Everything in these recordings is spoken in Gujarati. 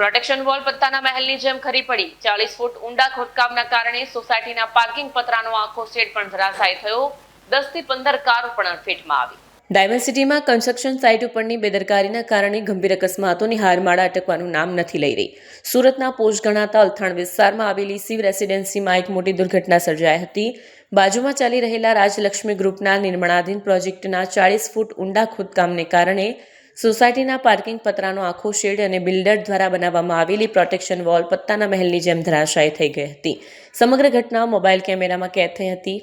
પ્રોટેક્શન વોલ પત્તાના મહેલની જેમ ખરી પડી. ચાલીસ ફૂટ ઊંડા ખોદકામના કારણે સોસાયટીના પાર્કિંગ પતરાનો આખો શેડ પણ ધરાશાય થયો. દસથી પંદર કારો પણ ફેટમાં આવી. ડાયમંડ સિટીમાં કન્સ્ટ્રક્શન સાઇટ ઉપરની બેદરકારીના કારણે ગંભીર અકસ્માતોની હારમાળા અટકવાનું નામ નથી લઈ રહી. સુરતના પોષ ગણાતા અલથાણ વિસ્તારમાં આવેલી શિવ રેસિડેન્સીમાં એક મોટી દુર્ઘટના સર્જાઈ હતી. બાજુમાં ચાલી રહેલા રાજલક્ષ્મી ગ્રુપના નિર્માણાધીન પ્રોજેક્ટના ચાળીસ ફૂટ ઊંડા ખોદકામને કારણે સોસાયટીના પાર્કિંગ પતરાનો આખો શેડ અને બિલ્ડર દ્વારા બનાવવામાં આવેલી પ્રોટેક્શન વોલ પત્તાના મહેલની જેમ ધરાશાયી થઈ ગઈ હતી. સમગ્ર ઘટના મોબાઈલ કેમેરામાં કેદ થઈ હતી.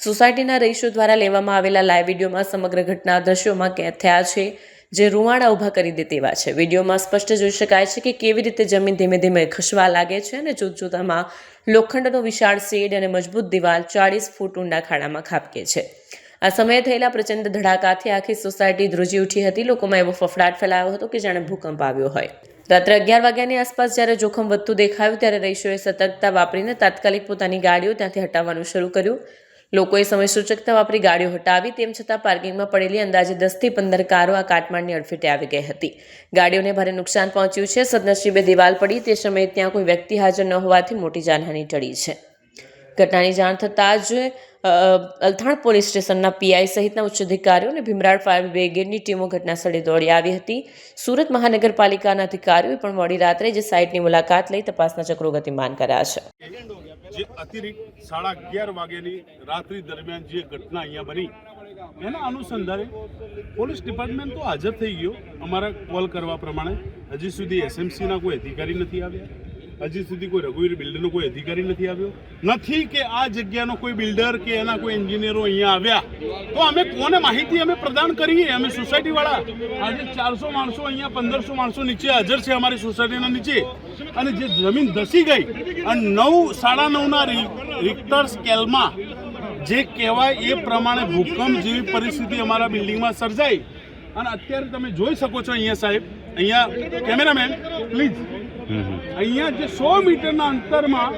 સોસાયટીના રહીશો દ્વારા લેવામાં આવેલા લાઈવ વિડીયોમાં સમગ્ર ઘટના દ્રશ્યોમાં કેદ થયા છે, જે રૂવાડા ઊભા કરી દે તેવા છે. વિડીયોમાં સ્પષ્ટ જોઈ શકાય છે કે કેવી રીતે જમીન ધીમે ધીમે ખસવા લાગે છે અને જોતજોતામાં લોખંડનો વિશાળ શેડ અને મજબૂત દિવાલ ચાળીસ ફૂટ ઊંડા ખાડામાં ખાબકે છે. આ સમયે થયેલા પ્રચંડ ધડાકાથી આખી સોસાયટી ધ્રુજી ઉઠી હતી. લોકોમાં એવો ફફડાટ ફેલાયો હતો કે જાણે ભૂકંપ આવ્યો હોય. રાત્રે અગિયાર વાગ્યાની આસપાસ જ્યારે જોખમ વધતું દેખાયું, ત્યારે રહીશોએ સતર્કતા વાપરીને તાત્કાલિક પોતાની ગાડીઓ ત્યાંથી હટાવવાનું શરૂ કર્યું. લોકોએ સમય સૂચકતા વાપરી ગાડીઓ હટાવી, તેમ છતાં પાર્કિંગમાં પડેલી અંદાજે દસથી પંદર કારો આ કાટમાળની અડફેટે આવી ગઈ હતી. ગાડીઓને ભારે નુકસાન પહોંચ્યું છે. સદનસીબે દિવાલ પડી. તે સમયે ત્યાં કોઈ વ્યક્તિ હાજર ન હોવાથી મોટી જાનહાની ટળી છે. ઘટનાની જાણ થતાં જ અલથાણ પોલીસ સ્ટેશનના પીઆઈ સહિતના ઉચ્ચ અધિકારીઓ અને ભીમરાડ ફાયર બ્રિગેડની ટીમો ઘટનાસ્થળે દોડી આવી હતી. સુરત મહાનગરપાલિકાના અધિકારીઓએ પણ મોડી રાત્રે જે સાઇટની મુલાકાત લઈ તપાસના ચક્રો ગતિમાન કર્યા છે. જે અતિરિક્ત સાડા અગિયાર વાગ્યાની રાત્રિ દરમિયાન જે ઘટના અહીંયા બની, એના અનુસંધાને પોલીસ ડિપાર્ટમેન્ટ તો હાજર થઈ ગયો. અમારા કોલ કરવા પ્રમાણે હજી સુધી એસએમસીના કોઈ અધિકારી નથી આવ્યા. હજી સુધી કોઈ રઘુવીર બિલ્ડરનો કોઈ અધિકારી નથી આવ્યો? નથી કે આ જગ્યાનો કોઈ બિલ્ડર કે એના કોઈ એન્જિનિયરો અહીંયા આવ્યા? તો અમે કોને માહિતી અમે પ્રદાન કરીએ? અમે સોસાયટીવાળા. આજે ચારસો માણસો અહીંયા, પંદરસો માણસો નીચે હાજર છે અમારી સોસાયટીના નીચે. અને જે જમીન ધસી ગઈ અને નવ, સાડા નવના રિક્ટર સ્કેલમાં, જે કહેવાય એ પ્રમાણે ભૂકંપ જેવી પરિસ્થિતિ અમારા બિલ્ડિંગમાં સર્જાઈ. અને અત્યારે તમે જોઈ શકો છો અહીંયા સાહેબ, અહીંયા કેમેરામેન, પ્લીઝ. અહીંયા જે સો મીટરના અંતરમાં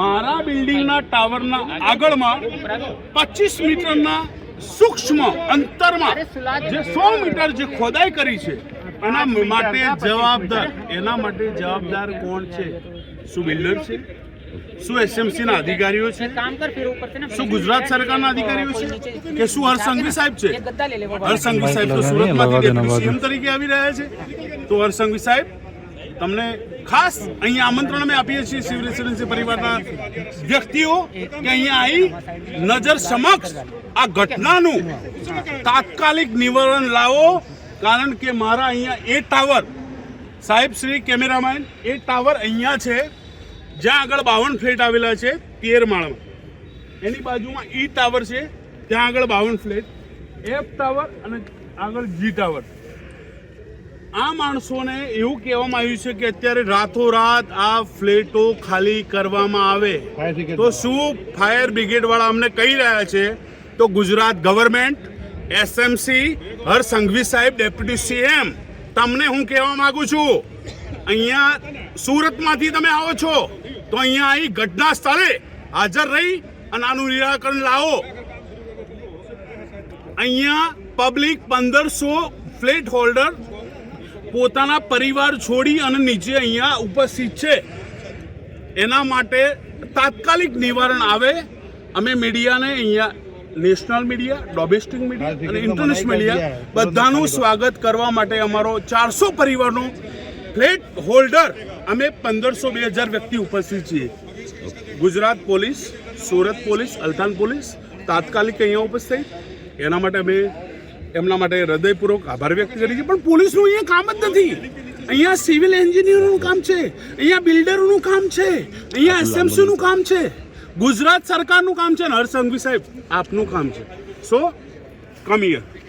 મારા બિલ્ડિંગના ટાવરના આગળમાં પચીસ મીટરના સૂક્ષ્મ અંતરમાં જે સો મીટર જે ખોદાઈ કરી છે, એના માટે જવાબદાર, એના માટે જવાબદાર કોણ છે? શું બિલ્ડર છે? શું એસએમસીના અધિકારીઓ છે? શું ગુજરાત સરકારના અધિકારીઓ છે? કે શું હરસંઘવી સાહેબ છે? હરસંઘવી સાહેબ તો સુરતમાંથી સીએમ તરીકે આવી રહ્યા છે. તો હરસંઘવી સાહેબ તમને ખાસ અહીંયા આમંત્રણ અમે આપીએ છીએ શિવ રેસિડેન્સી પરિવારના વ્યક્તિઓ કે અહીંયા આવી નજર સમક્ષ આ ઘટનાનું તાત્કાલિક નિવારણ લાવો, કારણ કે મારા અહીંયા એ ટાવર, સાહેબ શ્રી કેમેરામેન, એ ટાવર અહીંયા છે, જ્યાં આગળ બાવન ફ્લેટ આવેલા છે તેર માળમાં. એની બાજુમાં ઈ ટાવર છે, ત્યાં આગળ બાવન ફ્લેટ, એફ ટાવર અને આગળ જી ટાવર. આ માણસોને એવું કહેવામાં આવ્યું છે કે અત્યારે રાતોરાત આ ફ્લેટો ખાલી કરવામાં આવે. તો શું ફાયર બ્રિગેડ વાળા અમને કહી રહ્યા છે? તો ગુજરાત ગવર્મેન્ટ એસએમસી હર સંઘવી સાહેબ ડેપ્યુટી સીએમ તમને હું કહેવા માંગુ છું અહીંયા સુરતમાંથી તમે આવો છો તો અહીંયા અહીં ઘટના સ્થળે હાજર રહી અને આનું નિરાકરણ લાવો. અહીંયા પબ્લિક પંદરસો ફ્લેટ હોલ્ડર પોતાના પરિવાર છોડી અને નીચે અહીંયા ઉપસ્થિત છે. એના માટે તાત્કાલિક નિવારણ આવે. અમે મીડિયાને અહીંયા નેશનલ મીડિયા ડોમેસ્ટિક મીડિયા અને ઇન્ટરનેશનલ મીડિયા બધાનું સ્વાગત કરવા માટે અમારો ચારસો પરિવારનો ફ્લેટ હોલ્ડર અમે પંદરસો બે હજાર વ્યક્તિ ઉપસ્થિત છીએ. Gujarat police Surat police Althan police તાત્કાલિક અહીંયા ઉપસ્થિત. એના માટે અમે એમના માટે હૃદયપૂર્વક આભાર વ્યક્ત કરી છે પણ પોલીસનું અહીંયા કામ જ નથી. અહીંયા સિવિલ એન્જિનિયરોનું કામ છે. અહીંયા બિલ્ડરોનું કામ છે. અહીંયા એસએમસીનું કામ છે. ગુજરાત સરકારનું કામ છે અને સંઘવી સાહેબ આપનું કામ છે. સો કમ હિયર